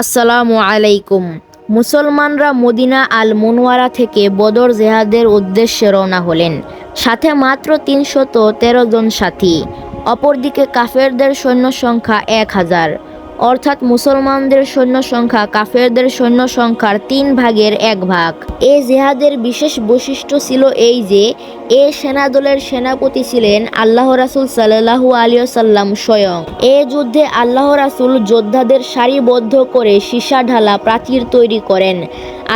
আসসালামু আলাইকুম। মুসলমানরা মদিনা আল মুনওয়ারা থেকে বদর জেহাদের উদ্দেশ্যে রওনা হলেন। সাথে মাত্র তিনশত তেরো জন সাথী। অপরদিকে কাফেরদের সৈন্য সংখ্যা এক হাজার। অর্থাৎ মুসলমানদের সৈন্য সংখ্যা, কাফেরদের সৈন্য সংখ্যার তিন ভাগের এক ভাগ। এ জেহাদের বিশেষ বৈশিষ্ট্য ছিল এই যে, এ সেনাদলের সেনাপতি ছিলেন আল্লাহ রাসুল সাল্লাহু আলিয়াল্লাম স্বয়ং। এ যুদ্ধে আল্লাহ রাসুল যোদ্ধাদের সারিবদ্ধ করে সীসা ঢালা প্রাচীর তৈরি করেন।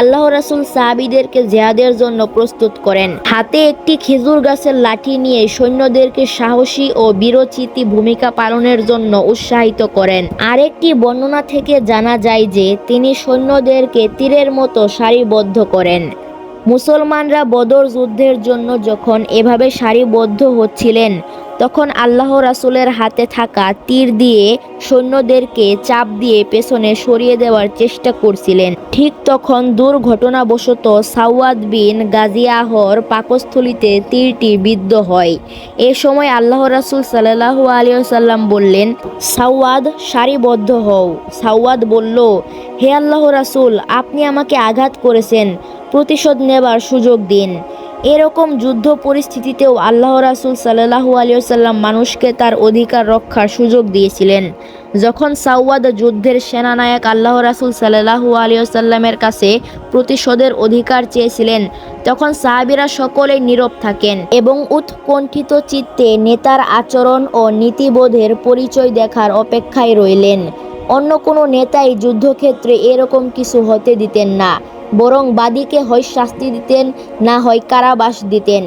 আল্লাহ রাসুল সাহাবিদেরকে জেহাদের জন্য প্রস্তুত করেন। হাতে একটি খেজুর গাছের লাঠি নিয়ে সৈন্যদেরকে সাহসী ও বীরচিতি ভূমিকা পালনের জন্য উৎসাহিত করেন। আরেকটি বর্ণনা থেকে জানা যায় যে, তিনি সৈন্যদেরকে তীরের মতো সারিবদ্ধ করেন। মুসলমানরা বদর যুদ্ধের জন্য যখন এভাবে সারিবদ্ধ হচ্ছিলেন তখন আল্লাহ রাসুলের হাতে থাকা তীর দিয়ে সৈন্যদেরকে চাপ দিয়ে পেছনে সরিয়ে দেওয়ার চেষ্টা করছিলেন। ঠিক তখন দুর্ঘটনাবশত সাওয়াদ বিন গাজিয়াহর পাকস্থলিতে তীরটি বিদ্ধ হয়। এ সময় আল্লাহ রাসুল সাল্লাহু আলিয়াল্লাম বললেন, সাওয়াদ, সারিবদ্ধ হও। সাওয়াদ বলল, হে আল্লাহ রাসুল, আপনি আমাকে আঘাত করেছেন। প্রতিশোধ নেবার সুযোগ দিন। এরকম যুদ্ধ পরিস্থিতিতেও আল্লাহ রাসুল সাল্লাহু আলিয়াল্লাম মানুষকে তার অধিকার রক্ষার সুযোগ দিয়েছিলেন। যখন সাউয়াদ যুদ্ধের সেনানায়ক আল্লাহ রাসুল সাল্লাহু আলিয়াল্লামের কাছে প্রতিশোধের অধিকার চেয়েছিলেন, তখন সাহাবিরা সকলেই নীরব থাকেন এবং উৎকণ্ঠিত চিত্তে নেতার আচরণ ও নীতিবোধের পরিচয় দেখার অপেক্ষায় রইলেন। অন্য কোনো নেতাই যুদ্ধক্ষেত্রে এরকম কিছু হতে দিতেন না। বরং বাদীকে হয় শাস্তি দিতেন, না হয় কারাবাস দিতেন।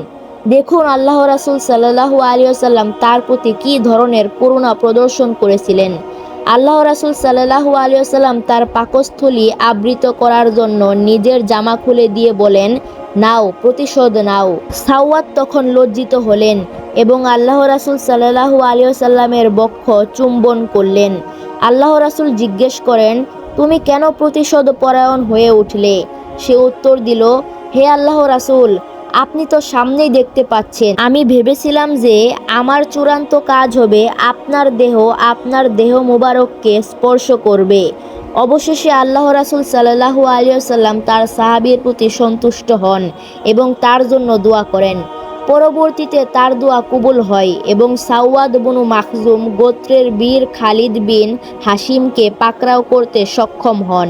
দেখুন আল্লাহ রাসুল সাল্লাহু আলিয়াল্লাম তার প্রতি কী ধরনের করুণা প্রদর্শন করেছিলেন। আল্লাহ রাসুল সাল্লাহু আলিয়াল্লাম তার পাকস্থলী আবৃত করার জন্য নিজের জামা খুলে দিয়ে বলেন, নাও, প্রতিশোধ নাও। সাওয়াত তখন লজ্জিত হলেন এবং আল্লাহ রাসুল সাল্লাহু আলিয়াল্লামের বক্ষ চুম্বন করলেন। আল্লাহ রাসুল জিজ্ঞেস করেন, তুমি কেন প্রতিশোধ পরায়ণ হয়ে উঠলে? সে উত্তর দিল, হে আল্লাহ রাসুল, আপনি তো সামনেই দেখতে পাচ্ছেন। আমি ভেবেছিলাম যে আমার চূড়ান্ত কাজ হবে আপনার দেহ আপনার দেহ মুবারককে স্পর্শ করবে। অবশেষে আল্লাহ রাসুল সাল্লাহু আলিয়াল্লাম তার সাহাবির প্রতি সন্তুষ্ট হন এবং তার জন্য দোয়া করেন। পরবর্তীতে তার দোয়া কবুল হয় এবং সাওয়াদ বনু মাখজুম গোত্রের বীর খালিদ বিন হাসিমকে পাকড়াও করতে সক্ষম হন।